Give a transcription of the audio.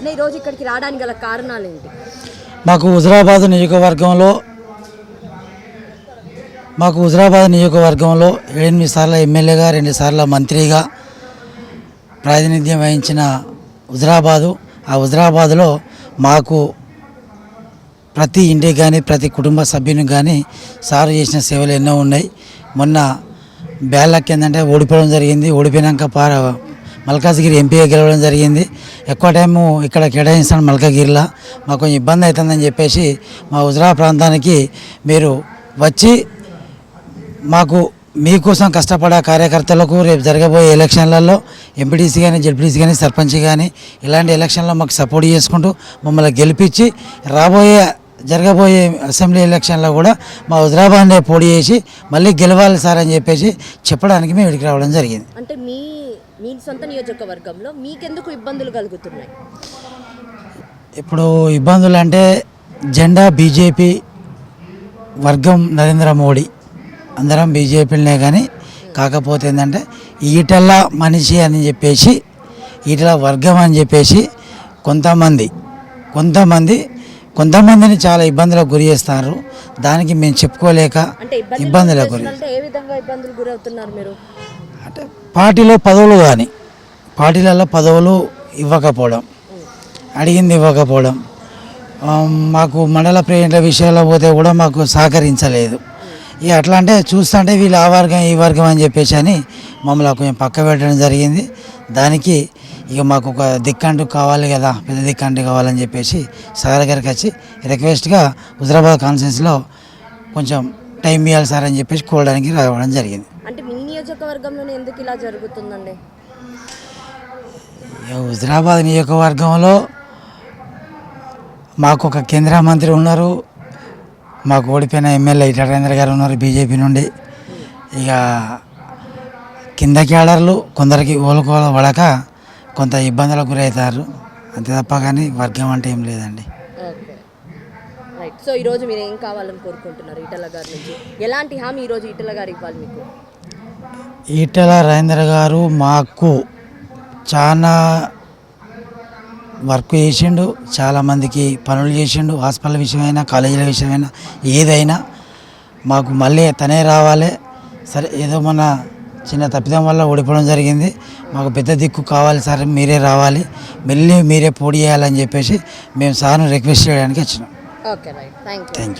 అనే ఈరోజు ఇక్కడికి రావడానికి గల కారణాలు ఏంటి మాకు హుజరాబాద్ నియోజకవర్గంలో మాకు హుజరాబాద్ నియోజకవర్గంలో ఎనిమిది సార్లు ఎమ్మెల్యేగా రెండు సార్లు మంత్రిగా ప్రాతినిధ్యం వహించిన హుజరాబాదు ఆ హుజరాబాదులో మాకు ప్రతి ఇంటికి కానీ ప్రతి కుటుంబ సభ్యునికి కానీ సారు చేసిన సేవలు ఎన్నో ఉన్నాయి. మొన్న బ్యాలక్ ఏంటంటే ఓడిపోవడం జరిగింది. ఓడిపోయినాక పార మల్కాజ్గిరి ఎంపీగా గెలవడం జరిగింది. ఎక్కువ టైము ఇక్కడ కేటాయిస్తాను మల్కగిరిలో. మాకు కొంచెం ఇబ్బంది అవుతుందని చెప్పేసి మా హుజరా ప్రాంతానికి మీరు వచ్చి మాకు మీకోసం కష్టపడే కార్యకర్తలకు రేపు జరగబోయే ఎలక్షన్లలో ఎంపీటీసీ కానీ జడ్పీటీసీ కానీ సర్పంచ్ కానీ ఇలాంటి ఎలక్షన్లో మాకు సపోర్ట్ చేసుకుంటూ మమ్మల్ని గెలిపించి రాబోయే జరగబోయే అసెంబ్లీ ఎలక్షన్లో కూడా మా హుజరాబాద్నే పోటీ చేసి మళ్ళీ గెలవాలి సార్ అని చెప్పేసి చెప్పడానికి మేము ఇక్కడికి రావడం జరిగింది. అంటే మీ మీ సొంత నియోజకవర్గంలో మీకెందుకు ఇబ్బందులు కలుగుతున్నాయి? ఇప్పుడు ఇబ్బందులు అంటే జెండా బీజేపీ వర్గం నరేంద్ర మోడీ. అందరం బీజేపీలనే కానీ కాకపోతే ఏంటంటే ఈటల మనిషి అని చెప్పేసి ఈటల వర్గం అని చెప్పేసి కొంతమంది కొంతమంది కొంతమందిని చాలా ఇబ్బందులకు గురి చేస్తారు. దానికి మేము చెప్పుకోలేక ఇబ్బందులకు గురి అంటే పార్టీలో పదవులు కానీ పార్టీలలో పదవులు ఇవ్వకపోవడం అడిగింది ఇవ్వకపోవడం మాకు మండల ప్రెసిడెంట్ల విషయాల్లో పోతే కూడా మాకు సహకరించలేదు. ఇక అట్లా అంటే చూస్తుంటే వీళ్ళు ఆ వర్గం ఈ వర్గం అని చెప్పేసి అని మమ్మల్ని కొంచెం పక్క పెట్టడం జరిగింది. దానికి ఇక మాకు ఒక దిక్కంటూ కావాలి కదా పెద్ద దిక్కంటూ కావాలని చెప్పేసి సార్ గారికి వచ్చి రిక్వెస్ట్గా హుజరాబాద్ కాన్ఫరెన్స్లో కొంచెం టైం ఇవ్వాలి సార్ అని చెప్పేసి కోరడానికి రావడం జరిగింది. అంటే మీ నియోజకవర్గంలోనే ఎందుకు ఇలా జరుగుతుందండి? హుజరాబాద్ నియోజకవర్గంలో మాకు ఒక కేంద్ర మంత్రి ఉన్నారు మాకు ఓడిపోయిన ఎమ్మెల్యే ఇటరేంద్ర గారు ఉన్నారు బీజేపీ నుండి. ఇక కింద క్యాడర్లు కొందరికి ఓలుకోల పడక కొంత ఇబ్బందులకు గురవుతారు. అంతే తప్ప కానీ వర్గం అంటే ఏం లేదండి. సో ఈరోజు మీరు ఏం కావాలని కోరుకుంటున్నారు ఈటల గారి నుంచి? ఎలాంటి హామీ ఈరోజు ఈటల గారు ఇవ్వాలి మీకు? ఈటెల రాజేంద్ర గారు మాకు చాలా వర్క్ చేసిండు చాలామందికి పనులు చేసిండు హాస్పిటల్ విషయమైనా కాలేజీల విషయమైనా ఏదైనా మాకు మళ్ళీ తనే రావాలి. సరే ఏదో మన చిన్న తప్పిదం వల్ల ఓడిపోవడం జరిగింది. మాకు పెద్ద దిక్కు కావాలి సార్ మీరే రావాలి. మళ్ళీ మీరే పోటీ చేయాలని చెప్పేసి మేము సార్ను రిక్వెస్ట్ చేయడానికి వచ్చినాం. Okay right. Thank you thank you